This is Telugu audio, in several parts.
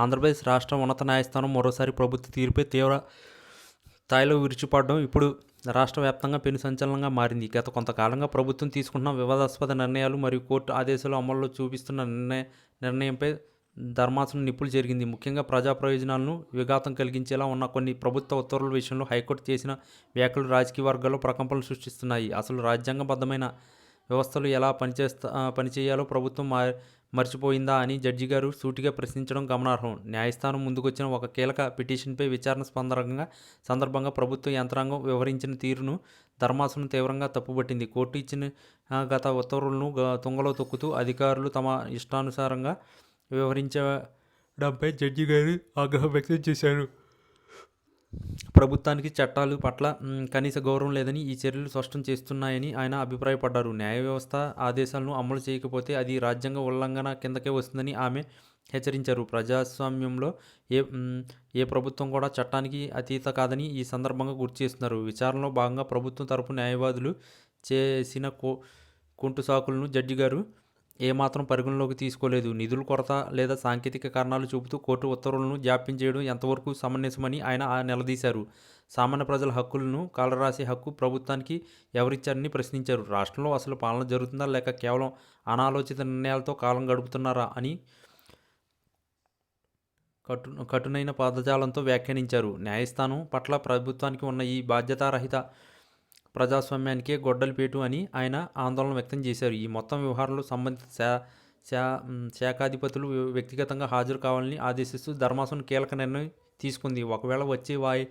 ఆంధ్రప్రదేశ్ రాష్ట్ర ఉన్నత న్యాయస్థానం మరోసారి ప్రభుత్వ తీరుపై తీవ్ర స్థాయిలో విరుచుపడడం ఇప్పుడు రాష్ట్ర వ్యాప్తంగా పెను సంచలనంగా మారింది. గత కొంతకాలంగా ప్రభుత్వం తీసుకుంటున్న వివాదాస్పద నిర్ణయాలు మరియు కోర్టు ఆదేశాలు అమల్లో చూపిస్తున్న నిర్ణయ నిర్ణయంపై ధర్మాసనం నిప్పులు జరిగింది. ముఖ్యంగా ప్రజా ప్రయోజనాలను విఘాతం కలిగించేలా ఉన్న కొన్ని ప్రభుత్వ ఉత్తర్వుల విషయంలో హైకోర్టు చేసిన వ్యాఖ్యలు రాజకీయ వర్గాల్లో ప్రకంపనలు సృష్టిస్తున్నాయి. అసలు రాజ్యాంగబద్ధమైన వ్యవస్థలు ఎలా పనిచేస్తా పనిచేయాలో ప్రభుత్వం మా మర్చిపోయిందా అని జడ్జి గారు సూటిగా ప్రశ్నించడం గమనార్హం. న్యాయస్థానం ముందుకొచ్చిన ఒక కీలక పిటిషన్పై విచారణ స్పందనంగా సందర్భంగా ప్రభుత్వ యంత్రాంగం వ్యవహరించిన తీరును ధర్మాసనం తీవ్రంగా తప్పుపట్టింది. కోర్టు ఇచ్చిన గత ఉత్తర్వులను తుంగలో తొక్కుతూ అధికారులు తమ ఇష్టానుసారంగా వ్యవహరించడంపై జడ్జి గారు ఆగ్రహం వ్యక్తం చేశారు. ప్రభుత్వానికి చట్టాలు పట్ల కనీస గౌరవం లేదని ఈ చర్యలు స్పష్టం చేస్తున్నాయని ఆయన అభిప్రాయపడ్డారు. న్యాయ వ్యవస్థ ఆదేశాలను అమలు చేయకపోతే అది రాజ్యాంగ ఉల్లంఘన కిందకే వస్తుందని ఆమె హెచ్చరించారు. ప్రజాస్వామ్యంలో ఏ ఏ ప్రభుత్వం కూడా చట్టానికి అతీత కాదని ఈ సందర్భంగా గుర్తు చేస్తున్నారు. విచారణలో భాగంగా ప్రభుత్వం తరపు న్యాయవాదులు చేసిన కో కుంటు సాకులను జడ్జి గారు ఏమాత్రం పరిగణలోకి తీసుకోలేదు. నిధుల కొరత లేదా సాంకేతిక కారణాలు చూపుతూ కోర్టు ఉత్తర్వులను జాప్యం చేయడం ఎంతవరకు సమంజసమని ఆయన నిలదీశారు. సామాన్య ప్రజల హక్కులను కాలరాసే హక్కు ప్రభుత్వానికి ఎవరిచ్చారని ప్రశ్నించారు. రాష్ట్రంలో అసలు పాలన జరుగుతుందా లేక కేవలం అనాలోచిత నిర్ణయాలతో కాలం గడుపుతున్నారా అని కటు కఠినైన పదజాలంతో వ్యాఖ్యానించారు. న్యాయస్థానం పట్ల ప్రభుత్వానికి ఉన్న ఈ బాధ్యతారహిత ప్రజాస్వామ్యానికి గొడ్డలిపేటు అని ఆయన ఆందోళన వ్యక్తం చేశారు. ఈ మొత్తం వ్యవహారంలో సంబంధిత శా శా శాఖాధిపతులు వ్యక్తిగతంగా హాజరు కావాలని ఆదేశిస్తూ ధర్మాసనం కీలక నిర్ణయం తీసుకుంది. ఒకవేళ వచ్చే వాయి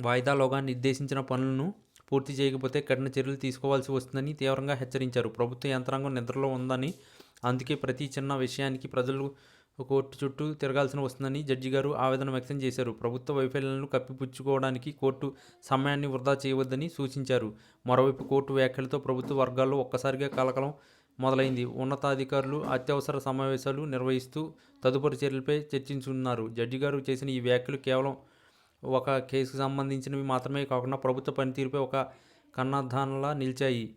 వాయిదాలోగా నిర్దేశించిన పనులను పూర్తి చేయకపోతే కఠిన చర్యలు తీసుకోవాల్సి వస్తుందని తీవ్రంగా హెచ్చరించారు. ప్రభుత్వ యంత్రాంగం నిద్రలో ఉందని అందుకే ప్రతి చిన్న విషయానికి ప్రజలు కోర్టు చుట్టూ తిరగాల్సిన వస్తుందని జడ్జి గారు ఆవేదన వ్యక్తం చేశారు. ప్రభుత్వ వైఫల్యాలను కప్పిపుచ్చుకోవడానికి కోర్టు సమయాన్ని వృధా చేయవద్దని సూచించారు. మరోవైపు కోర్టు వ్యాఖ్యలతో ప్రభుత్వ వర్గాల్లో ఒక్కసారిగా కలకలం మొదలైంది. ఉన్నతాధికారులు అత్యవసర సమావేశాలు నిర్వహిస్తూ తదుపరి చర్యలపై చర్చించున్నారు జడ్జి గారు చేసిన ఈ వ్యాఖ్యలు కేవలం ఒక కేసుకు సంబంధించినవి మాత్రమే కాకుండా ప్రభుత్వ పనితీరుపై ఒక కన్నదానంలా నిలిచాయి.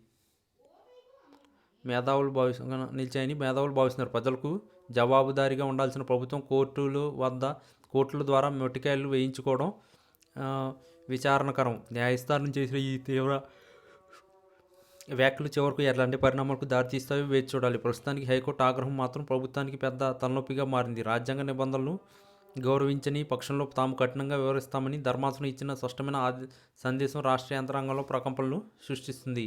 మేధావులు భావిస్తు నిలిచాయని మేధావులు భావిస్తున్నారు. ప్రజలకు జవాబుదారీగా ఉండాల్సిన ప్రభుత్వం కోర్టుల వద్ద కోర్టుల ద్వారా మొట్టికాయలు వేయించుకోవడం విచారణకరం. న్యాయస్థానం చేసిన ఈ తీవ్ర వ్యాఖ్యలు చివరకు ఎలాంటి పరిణామాలకు దారితీస్తాయో వేచి చూడాలి. ప్రస్తుతానికి హైకోర్టు ఆగ్రహం మాత్రం ప్రభుత్వానికి పెద్ద తలనొప్పిగా మారింది. రాజ్యాంగ నిబంధనలు గౌరవించని పక్షంలో తాము కఠినంగా వివరిస్తామని ధర్మాసనం ఇచ్చిన స్పష్టమైన సందేశం రాష్ట్ర యంత్రాంగంలో ప్రకంపనలు సృష్టిస్తుంది.